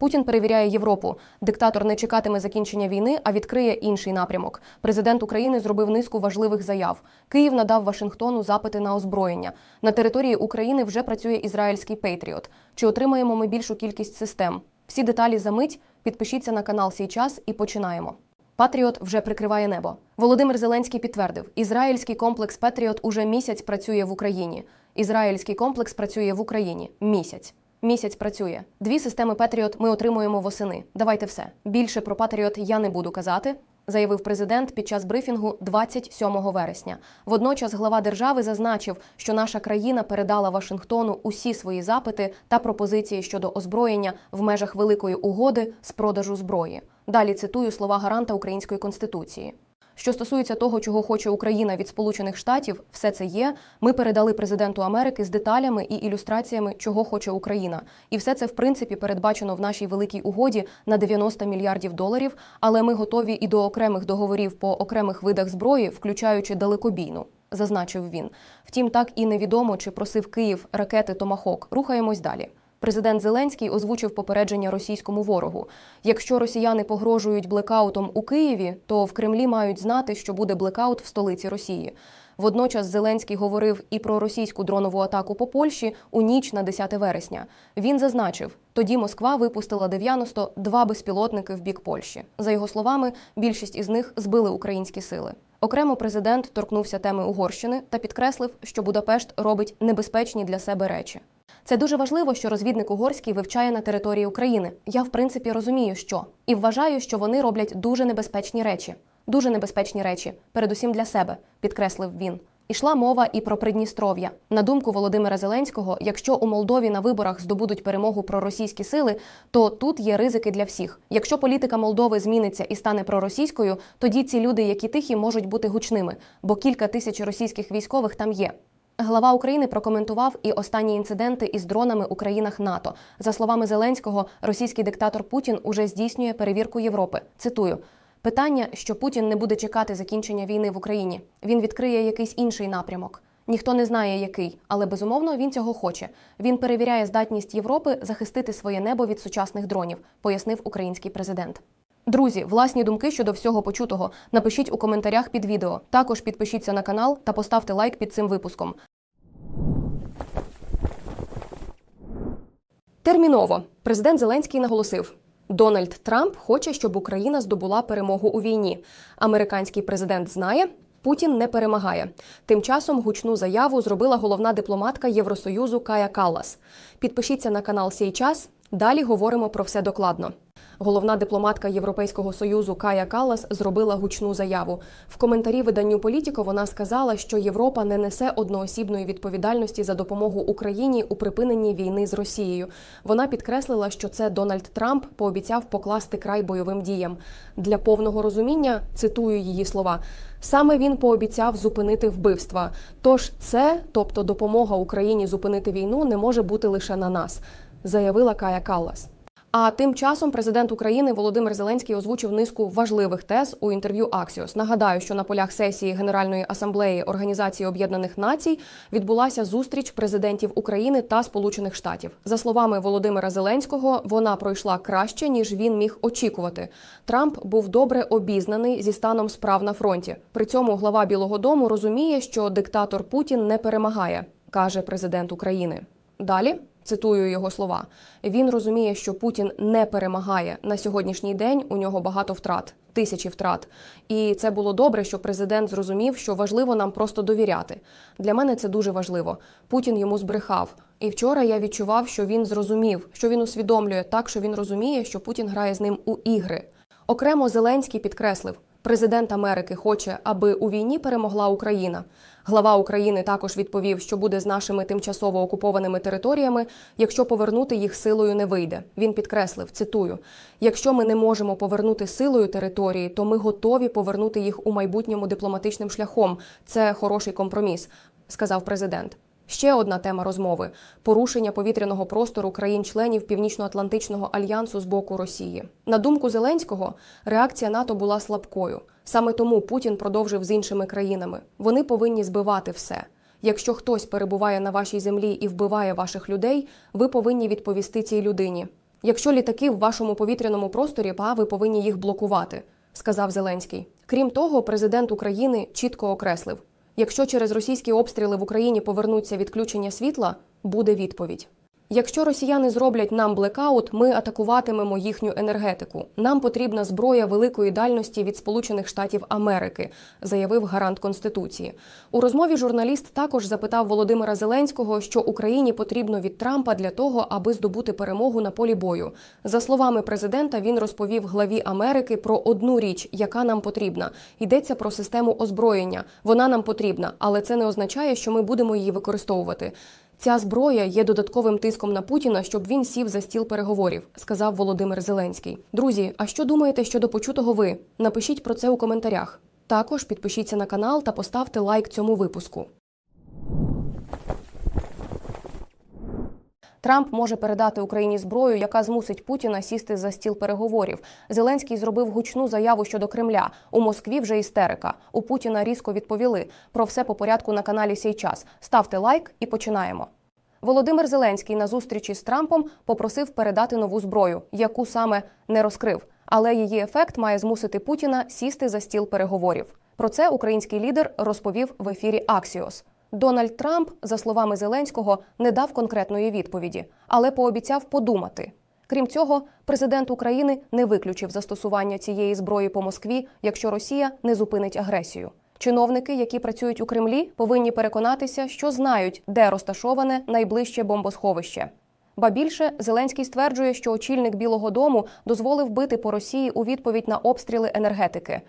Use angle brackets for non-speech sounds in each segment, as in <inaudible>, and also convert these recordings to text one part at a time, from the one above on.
Путін перевіряє Європу. Диктатор не чекатиме закінчення війни, а відкриє інший напрямок. Президент України зробив низку важливих заяв. Київ надав Вашингтону запити на озброєння. На території України вже працює ізраїльський Пейтріот. Чи отримаємо ми більшу кількість систем? Всі деталі за мить. Підпишіться на канал «Сій час» і починаємо. Патріот вже прикриває небо. Володимир Зеленський підтвердив: ізраїльський комплекс Патріот уже місяць працює в Україні. Ізраїльський комплекс працює в Україні місяць. Місяць працює. Дві системи Патріот ми отримуємо восени. Давайте все. Більше про Патріот я не буду казати. Заявив президент під час брифінгу 27 вересня. Водночас глава держави зазначив, що наша країна передала Вашингтону усі свої запити та пропозиції щодо озброєння в межах великої угоди з продажу зброї. Далі цитую слова гаранта української конституції. Що стосується того, чого хоче Україна від Сполучених Штатів, все це є. Ми передали президенту Америки з деталями і ілюстраціями, чого хоче Україна, і все це в принципі передбачено в нашій великій угоді на 90 мільярдів доларів. Але ми готові і до окремих договорів по окремих видах зброї, включаючи далекобійну. Зазначив він. Втім, так і невідомо, чи просив Київ ракети Томахок. Рухаємось далі. Президент Зеленський озвучив попередження російському ворогу. Якщо росіяни погрожують блекаутом у Києві, то в Кремлі мають знати, що буде блекаут в столиці Росії. Водночас Зеленський говорив і про російську дронову атаку по Польщі у ніч на 10 вересня. Він зазначив, тоді Москва випустила 92 безпілотники в бік Польщі. За його словами, більшість із них збили українські сили. Окремо президент торкнувся теми Угорщини та підкреслив, що Будапешт робить небезпечні для себе речі. Це дуже важливо, що розвідник угорський вивчає на території України. Я в принципі розумію, що і вважаю, що вони роблять дуже небезпечні речі, дуже небезпечні речі, передусім для себе, підкреслив він. Ішла мова і про Придністров'я. На думку Володимира Зеленського, якщо у Молдові на виборах здобудуть перемогу проросійські сили, то тут є ризики для всіх. Якщо політика Молдови зміниться і стане проросійською, тоді ці люди, які тихі, можуть бути гучними, бо кілька тисяч російських військових там є. Глава України прокоментував і останні інциденти із дронами у країнах НАТО. За словами Зеленського, російський диктатор Путін уже здійснює перевірку Європи. Цитую. Питання, що Путін не буде чекати закінчення війни в Україні. Він відкриє якийсь інший напрямок. Ніхто не знає, який, але безумовно він цього хоче. Він перевіряє здатність Європи захистити своє небо від сучасних дронів, пояснив український президент. Друзі, власні думки щодо всього почутого напишіть у коментарях під відео. Також підпишіться на канал та поставте лайк під цим випуском. Терміново президент Зеленський наголосив. Дональд Трамп хоче, щоб Україна здобула перемогу у війні. Американський президент знає, Путін не перемагає. Тим часом гучну заяву зробила головна дипломатка Євросоюзу Кая Каллас. Підпишіться на канал «Сей час». Далі говоримо про все докладно. Головна дипломатка Європейського союзу Кая Каллас зробила гучну заяву. В коментарі виданню Політіко вона сказала, що Європа не несе одноосібної відповідальності за допомогу Україні у припиненні війни з Росією. Вона підкреслила, що це Дональд Трамп пообіцяв покласти край бойовим діям. Для повного розуміння цитую її слова. Саме він пообіцяв зупинити вбивства. Тож це, тобто допомога Україні зупинити війну, не може бути лише на нас, заявила Кая Каллас. А тим часом президент України Володимир Зеленський озвучив низку важливих тез у інтерв'ю Аксіос. Нагадаю, що на полях сесії Генеральної асамблеї Організації Об'єднаних Націй відбулася зустріч президентів України та Сполучених Штатів. За словами Володимира Зеленського, вона пройшла краще ніж він міг очікувати. Трамп був добре обізнаний зі станом справ на фронті. При цьому глава Білого Дому розуміє, що диктатор Путін не перемагає, каже президент України. Далі Цитую його слова. Він розуміє, що Путін не перемагає на сьогоднішній день. У нього багато втрат, тисячі втрат. І це було добре, що президент зрозумів, що важливо нам просто довіряти. Для мене це дуже важливо. Путін йому збрехав. І вчора я відчував, що він зрозумів, що він усвідомлює так, що він розуміє, що Путін грає з ним у ігри. Окремо Зеленський підкреслив. Президент Америки хоче, аби у війні перемогла Україна. Глава України також відповів, що буде з нашими тимчасово окупованими територіями, якщо повернути їх силою не вийде. Він підкреслив: цитую: якщо ми не можемо повернути силою території, то ми готові повернути їх у майбутньому дипломатичним шляхом. Це хороший компроміс, сказав президент. Ще одна тема розмови порушення повітряного простору країн-членів Північно-Атлантичного альянсу з боку Росії. На думку Зеленського, реакція НАТО була слабкою. Саме тому Путін продовжив з іншими країнами. Вони повинні збивати все. Якщо хтось перебуває на вашій землі і вбиває ваших людей, ви повинні відповісти цій людині. Якщо літаки в вашому повітряному просторі, па ви повинні їх блокувати, сказав Зеленський. Крім того, президент України чітко окреслив: якщо через російські обстріли в Україні повернуться відключення світла, буде відповідь. Якщо росіяни зроблять нам блекаут, ми атакуватимемо їхню енергетику. Нам потрібна зброя великої дальності від Сполучених Штатів Америки, заявив гарант конституції. У розмові журналіст також запитав Володимира Зеленського, що Україні потрібно від Трампа для того, аби здобути перемогу на полі бою. За словами президента, він розповів главі Америки про одну річ, яка нам потрібна. Йдеться про систему озброєння. Вона нам потрібна, але це не означає, що ми будемо її використовувати. Ця зброя є додатковим тиском на Путіна, щоб він сів за стіл переговорів, сказав Володимир Зеленський. Друзі, а що думаєте щодо почутого ви? Напишіть про це у коментарях. Також підпишіться на канал та поставте лайк цьому випуску. Трамп може передати Україні зброю, яка змусить Путіна сісти за стіл переговорів. Зеленський зробив гучну заяву щодо Кремля. У Москві вже істерика. У Путіна різко відповіли. Про все по порядку на каналі Сей час. Ставте лайк і починаємо. Володимир Зеленський на зустрічі з Трампом попросив передати нову зброю, яку саме не розкрив. Але її ефект має змусити Путіна сісти за стіл переговорів. Про це український лідер розповів в ефірі Аксіос. Дональд Трамп, за словами Зеленського, не дав конкретної відповіді, але пообіцяв подумати. Крім цього, президент України не виключив застосування цієї зброї по Москві, якщо Росія не зупинить агресію. Чиновники, які працюють у Кремлі, повинні переконатися, що знають, де розташоване найближче бомбосховище. Ба більше Зеленський стверджує, що очільник Білого Дому дозволив бити по Росії у відповідь на обстріли енергетики.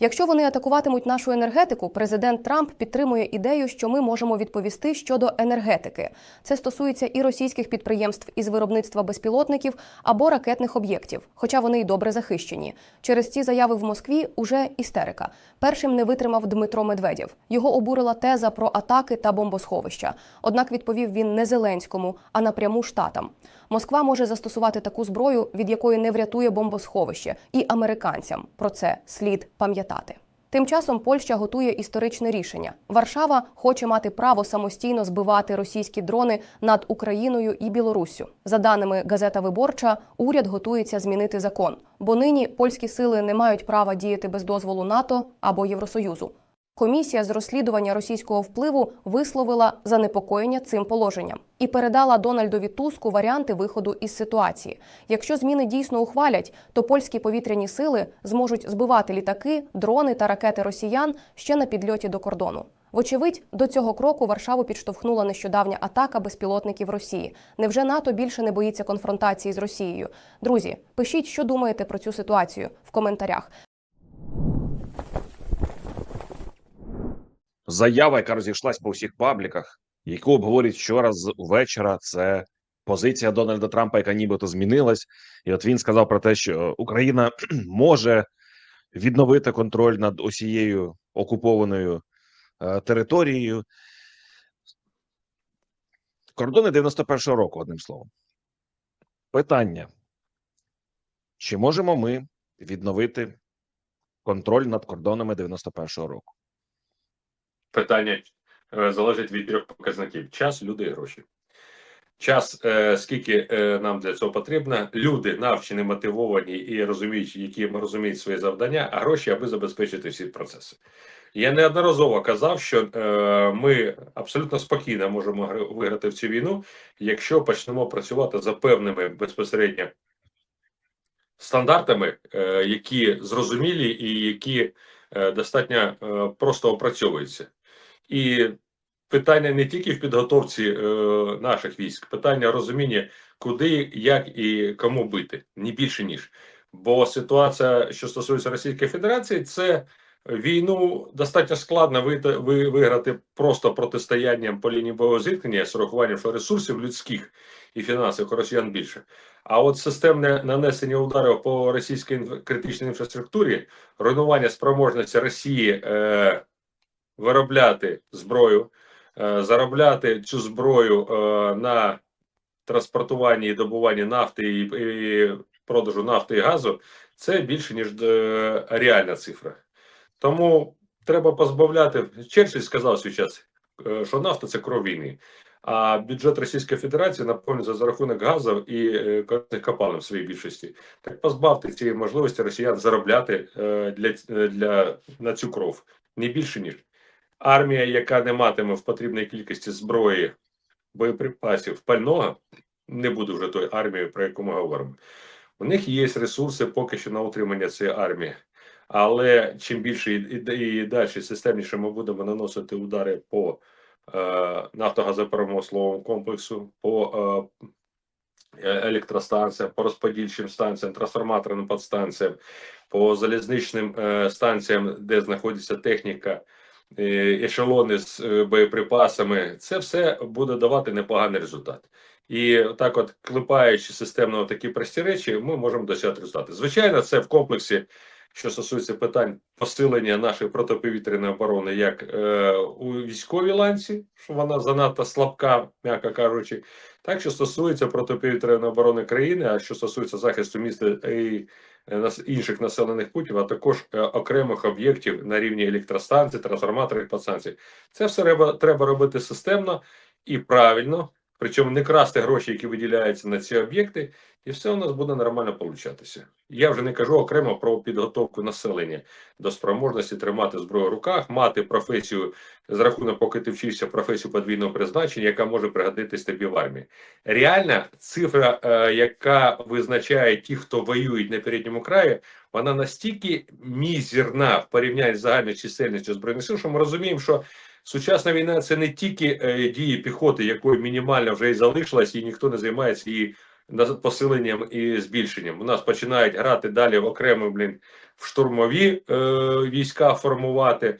Якщо вони атакуватимуть нашу енергетику, президент Трамп підтримує ідею, що ми можемо відповісти щодо енергетики. Це стосується і російських підприємств із виробництва безпілотників або ракетних об'єктів, хоча вони й добре захищені. Через ці заяви в Москві уже істерика. Першим не витримав Дмитро Медведєв. Його обурила теза про атаки та бомбосховища. Однак відповів він не Зеленському, а напряму штатам. Москва може застосувати таку зброю, від якої не врятує бомбосховище, і американцям про це слід пам'ятати. Тим часом Польща готує історичне рішення. Варшава хоче мати право самостійно збивати російські дрони над Україною і Білоруссю. За даними газета Виборча, уряд готується змінити закон, бо нині польські сили не мають права діяти без дозволу НАТО або Євросоюзу. Комісія з розслідування російського впливу висловила занепокоєння цим положенням і передала Дональдові Туску варіанти виходу із ситуації. Якщо зміни дійсно ухвалять, то польські повітряні сили зможуть збивати літаки, дрони та ракети росіян ще на підльоті до кордону. Вочевидь, до цього кроку Варшаву підштовхнула нещодавня атака безпілотників Росії. Невже НАТО більше не боїться конфронтації з Росією? Друзі, пишіть, що думаєте про цю ситуацію в коментарях. Заява, яка розійшлась по всіх пабліках, яку обговорюють вчора з вечора. Це позиція Дональда Трампа, яка нібито змінилась, і от він сказав про те, що Україна <clears throat> може відновити контроль над усією окупованою е, територією. Кордони 91-го року, одним словом. Питання: чи можемо ми відновити контроль над кордонами 91-го року? Питання е, залежить від трьох показників: час, люди і гроші. Час, е, скільки е, нам для цього потрібно, люди навчені, мотивовані і розуміють, які розуміють свої завдання, а гроші, аби забезпечити всі процеси. Я неодноразово казав, що ми абсолютно спокійно можемо виграти в цю війну, якщо почнемо працювати за певними безпосередньо стандартами, які зрозумілі і які достатньо просто опрацьовуються. І питання не тільки в підготовці е, наших військ, питання розуміння, куди, як і кому бити, ні більше ніж. Бо ситуація, що стосується Російської Федерації, це війну достатньо складно виграти просто протистоянням по лінії бойового зіткнення з урахуванням ресурсів людських і фінансових росіян більше. А от системне нанесення ударів по російській критичній інфраструктурі, руйнування спроможності Росії е, виробляти зброю, е, заробляти цю зброю е, на транспортуванні і добуванні нафти і, продажу нафти і газу, це більше ніж е, реальна цифра. Тому треба позбавляти. Черчилль сказав свій час, що нафта це кров війни. А бюджет Російської Федерації наповнюється за рахунок газу і корисних копалин в своїй більшості. Так позбавте цієї можливості росіян заробляти для, для на цю кров не більше ніж армія, яка не матиме в потрібній кількості зброї, боєприпасів, пального, не буде вже тої армії, про яку ми говоримо. У них є ресурси поки що на утримання цієї армії. Але чим більше і, і, і далі системніше ми будемо наносити удари по е, нафтогазопромисловому комплексу, по е, е, електростанціям, по розподільчим станціям, трансформаторним підстанціям, по залізничним е, станціям, де знаходиться техніка, ешелони з е, боєприпасами, це все буде давати непоганий результат. І так, от клепаючи системно такі прості речі, ми можемо досягти результати. Звичайно, це в комплексі, що стосується питань посилення нашої протиповітряної оборони, як е, у військовій ланці, що вона занадто слабка, м'яко кажучи, так що стосується протиповітряної оборони країни, а що стосується захисту міста і е, інших населених пунктів, а також е, окремих об'єктів на рівні електростанцій, трансформаторів, підстанцій. Це все треба, треба робити системно і правильно. Причому не красти гроші, які виділяються на ці об'єкти, і все у нас буде нормально получатися. Я вже не кажу окремо про підготовку населення до спроможності тримати зброю в руках, мати професію з рахунок, поки ти вчишся професію подвійного призначення, яка може пригодитись тобі в армії. Реальна цифра, е, яка визначає ті, хто воюють на передньому краї, вона настільки мізерна в порівнянні з загальною чисельністю збройних сил, що ми розуміємо, що Сучасна війна це не тільки е, дії піхоти, якої мінімально вже і залишилась, і ніхто не займається її посиленням і збільшенням. У нас починають грати далі в окремо, блін, в штурмові е, війська формувати.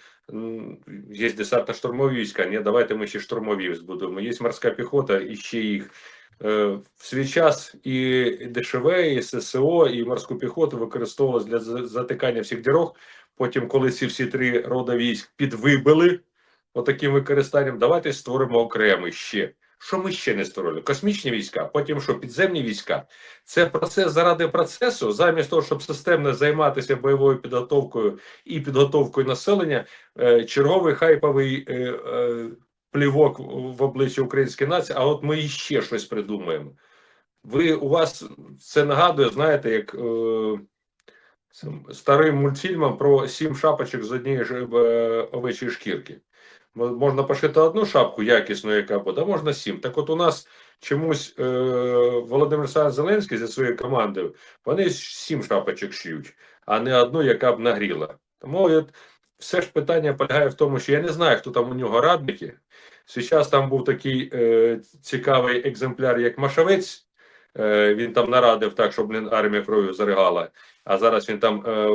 Є десантно-штурмові війська. Ні, давайте ми ще штурмові збудуємо. Є морська піхота і ще їх. Е, В свій час і ДШВ, і ССО, і морську піхоту використовувалось для затикання всіх дорог. Потім, коли ці всі три рода військ підвибили, отаким використанням, давайте створимо окремий ще. Що ми ще не створили? Космічні війська, потім що підземні війська. Це процес заради процесу, замість того, щоб системно займатися бойовою підготовкою і підготовкою населення, е, черговий хайповий е, е, плівок в обличчя української нації. А от ми іще щось придумаємо. Ви у вас це нагадує, знаєте, як е, старим мультфільмом про сім шапочок з однієї ж е, овечої шкірки. Мо- Можна пошити одну шапку якісну, яка буде, а можна сім. Так от у нас чомусь е, Володимир Олександрович Зеленський зі своєю командою, вони сім шапочок шиють, а не одну, яка б нагріла. Тому от, все ж питання полягає в тому, що я не знаю, хто там у нього радники. Зараз там був такий е, цікавий екземпляр, як Машавець. Е, він там нарадив так, щоб армія кров'ю заригала. А зараз він там е,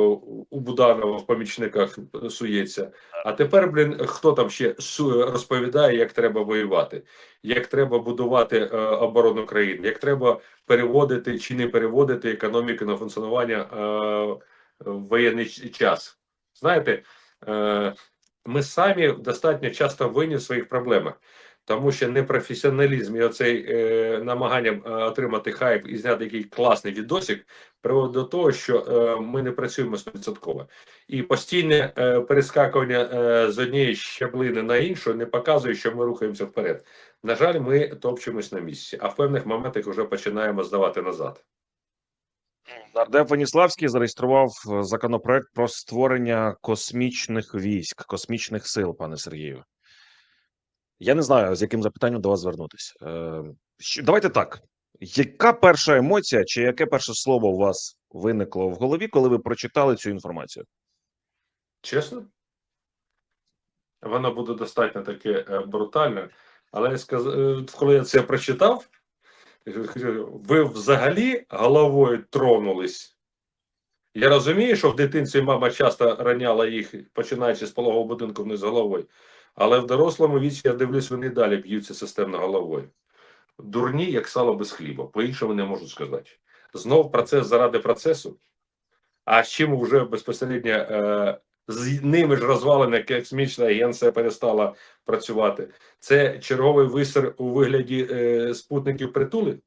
у Буданова в помічниках сується. А тепер, блін, хто там ще розповідає, як треба воювати, як треба будувати е, оборону країни, як треба переводити чи не переводити економіку на функціонування е, в воєнний час. Знаєте, е, ми самі достатньо часто винні в своїх проблемах. Тому що непрофесіоналізм і оцей е, намагання е, отримати хайп і зняти який класний відосик приводить до того, що е, ми не працюємо стовідсотково. І постійне е, перескакування е, з однієї щаблини на іншу не показує, що ми рухаємося вперед. На жаль, ми топчемось на місці, а в певних моментах вже починаємо здавати назад. Нардеп Веніславський зареєстрував е, законопроект про створення космічних військ, космічних сил, пане Сергію. Я не знаю, з яким запитанням до вас звернутися. Е, давайте так. Яка перша емоція, чи яке перше слово у вас виникло в голові, коли ви прочитали цю інформацію? Чесно? Воно буде достатньо таке е, брутальне, але я сказ... е, коли я це прочитав, ви взагалі головою тронулись. Я розумію, що в дитинстві мама часто раняла їх, починаючи з пологового будинку вниз головою. Але в дорослому віці я дивлюсь, вони далі б'ються системно головою. Дурні, як сало без хліба, по-іншому не можу сказати. Знов процес заради процесу. А з чим вже безпосередньо е, з ними ж розвалена космічна агенція перестала працювати. Це черговий висер у вигляді е, спутників притули.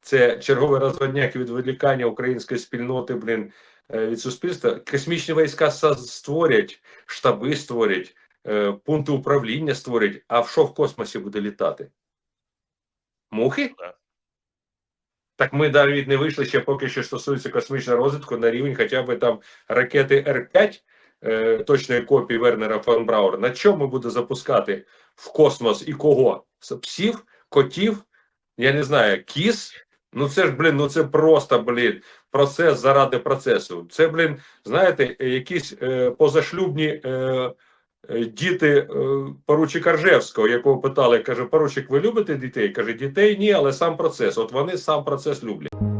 Це черговий розводняк відволікання української спільноти, блін, е, від суспільства. Космічні війська створять, штаби створять, пункти управління створять. А в що в космосі буде літати? Мухи? Так ми навіть не вийшли ще поки що стосується космічного розвитку на рівень хоча б там ракети Р-5, е, точної копії Вернера фон Брауера. На чому буде запускати в космос і кого? Псів, котів, я не знаю, кіз. Ну це ж, блін, ну це просто, блін, процес заради процесу. Це, блін, знаєте, е, якісь е, позашлюбні е, е, діти е, поручика Ржевського, якого питали, каже, поручик, ви любите дітей? Каже, дітей ні, але сам процес. От вони сам процес люблять.